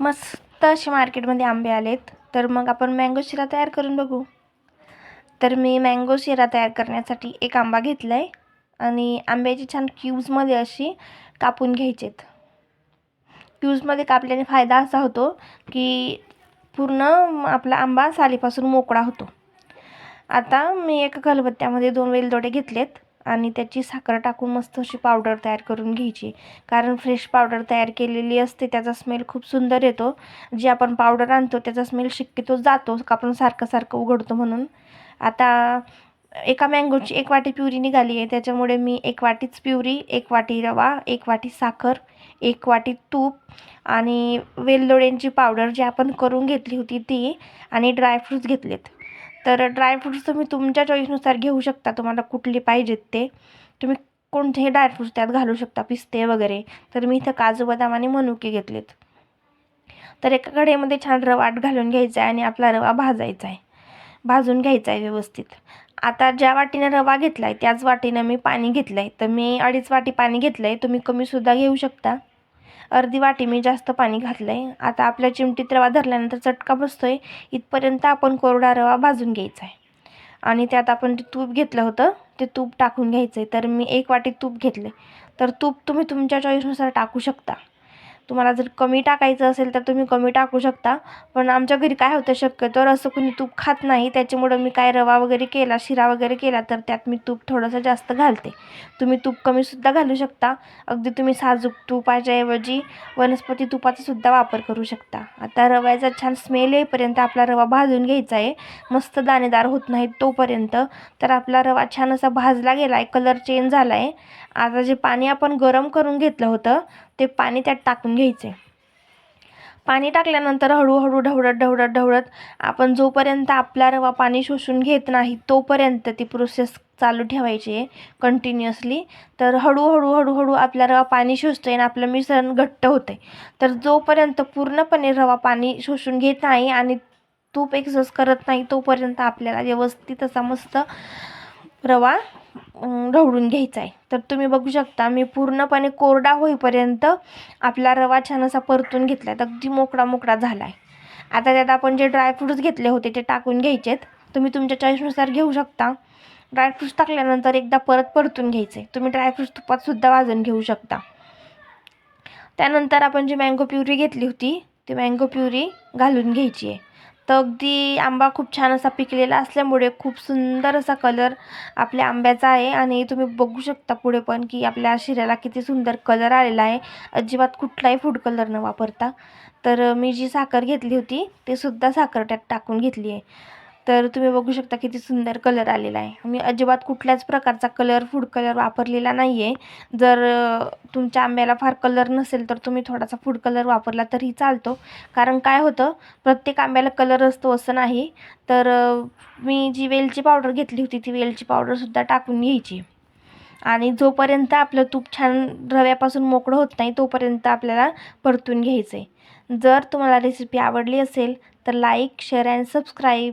मस्त असे मार्केटमध्ये आंबे आलेत. तर मग आपण मँगो शिरा तयार करून बघू. तर मी मँगो शिरा तयार करण्यासाठी एक आंबा घेतला आहे आणि आंब्याची छान क्यूब्समध्ये अशी कापून घ्यायचेत. क्यूब्समध्ये कापल्याने फायदा असा होतो की पूर्ण आपला आंबा सालीपासून मोकळा होतो. आता मी एका खलबत्त्यामध्ये दोन वेलदोडे घेतलेत. आणि त्याची साखर टाकून मस्त अशी पावडर तयार करून घ्यायची. कारण फ्रेश पावडर तयार केलेली असते त्याचा स्मेल खूप सुंदर येतो. जी आपण पावडर आणतो त्याचा स्मेल शक्यतो जातो का आपण सारखं सारखं उघडतो म्हणून. आता एका मँगोची एक वाटी प्युरी निघाली आहे त्याच्यामुळे मी एक वाटीच प्युरी एक वाटी रवा एक वाटी साखर एक वाटी तूप आणि वेलदोड्यांची पावडर जी आपण करून घेतली होती ती आणि ड्रायफ्रूट्स घेतलेत. तर ड्रायफ्रुट्स तुम्ही तुमच्या चॉईसनुसार घेऊ शकता. तुम्हाला कुठले पाहिजेत ते. तुम्ही कोणतेही ड्रायफ्रुट्स त्यात घालू शकता पिस्ते वगैरे. तर मी इथं काजू बदाम आणि मनुके घेतलेत. तर एका कढईमध्ये छान रवाट घालून घ्यायचा आहे आणि आपला रवा भाजायचा आहे भाजून घ्यायचा आहे व्यवस्थित. आता ज्या वाटीनं रवा घेतला आहे त्याच वाटीनं मी पाणी घेतलं आहे तर मी अडीच वाटी पाणी घेतलं आहे तुम्ही कमीसुद्धा घेऊ शकता. अर्धी वाटी मी जास्त पाणी घातलं आहे आता आपल्या चिमटीत रवा धरल्यानंतर चटका बसतो आहे इथपर्यंत आपण कोरडा रवा भाजून घ्यायचा आहे आणि त्यात आपण ते तूप घेतलं होतं ते तूप टाकून घ्यायचं आहे तर मी एक वाटी तूप घेतले तर तूप तुम्ही तुमच्या चॉईसनुसार टाकू शकता. तुम्हाला जर कमी टाकायचं असेल तर तुम्ही कमी टाकू शकता. पण आमच्या घरी काय होतं शक्यतो असं कोणी तूप खात नाही त्याच्यामुळं मी काय रवा वगैरे केला शिरा वगैरे केला तर त्यात मी तूप थोडंसं जास्त घालते. तुम्ही तूप कमीसुद्धा घालू शकता. अगदी तुम्ही साजूक तुपाच्याऐवजी वनस्पती तुपाचासुद्धा वापर करू शकता. आता रव्याचा छान स्मेल येईपर्यंत आपला रवा भाजून घ्यायचा आहे. मस्त दाणेदार होत नाही तोपर्यंत. तर आपला रवा छान असा भाजला गेला आहे कलर चेंज झाला आहे आता जे पाणी आपण गरम करून घेतलं होतं ते पाणी त्यात टाकून घ्यायचे. पाणी टाकल्यानंतर हळूहळू ढवळत ढवळत ढवळत आपण जोपर्यंत आपला रवा पाणी शोषून घेत नाही तोपर्यंत ती प्रोसेस चालू ठेवायची आहे कंटिन्युअसली तर हळूहळू हळूहळू आपला रवा पाणी शोषतो आहे आणि आपलं मिश्रण घट्ट होतं आहे तर जोपर्यंत पूर्णपणे रवा पाणी शोषून घेत नाही आणि तूप एक्झॉस्ट करत नाही तोपर्यंत आपल्याला व्यवस्थित असा मस्त रवा ढवळून घ्यायचा आहे तर तुम्ही बघू शकता मी पूर्णपणे कोरडा होईपर्यंत आपला रवा छान असा परतून घेतला आहे अगदी मोकळा मोकळा झाला आहे आता त्यात आपण जे ड्रायफ्रूट्स घेतले होते ते टाकून घ्यायचेत. तुम्ही तुमच्या चॉईसनुसार घेऊ शकता. ड्रायफ्रूट्स टाकल्यानंतर एकदा परत परतून घ्यायचे तुम्ही ड्रायफ्रूट्स तुपातसुद्धा वाजून घेऊ शकता. त्यानंतर आपण जी मँगो प्युरी घेतली होती ती मँगो प्युरी घालून घ्यायची आहे तर अगदी आंबा खूप छान असा पिकलेला असल्यामुळे खूप सुंदर असा कलर आपल्या आंब्याचा आहे. आणि तुम्ही बघू शकता पुढे पण की आपल्या शिऱ्याला किती सुंदर कलर आलेला आहे. अजिबात कुठलाही फूड कलर न वापरता. तर मी जी साखर घेतली होती ते सुद्धा साखर त्यात टाकून घेतली आहे. तर तुम्ही बघू शकता किती सुंदर कलर आलेला आहे. मी अजिबात कुठल्याच प्रकारचा कलर फूड कलर वापरलेला नाही आहे जर तुमच्या आंब्याला फार कलर नसेल तर तुम्ही थोडासा फूड कलर वापरला तरी चालतो. कारण काय होतं प्रत्येक आंब्याला कलर असतो असं नाही. तर मी जी वेलची पावडर घेतली होती ती वेलची पावडरसुद्धा टाकून घ्यायची. आणि जोपर्यंत आपलं तूप छान रव्यापासून मोकळं होत नाही तोपर्यंत आपल्याला परतून घ्यायचं आहे जर तुम्हाला रेसिपी आवडली असेल तर like share and subscribe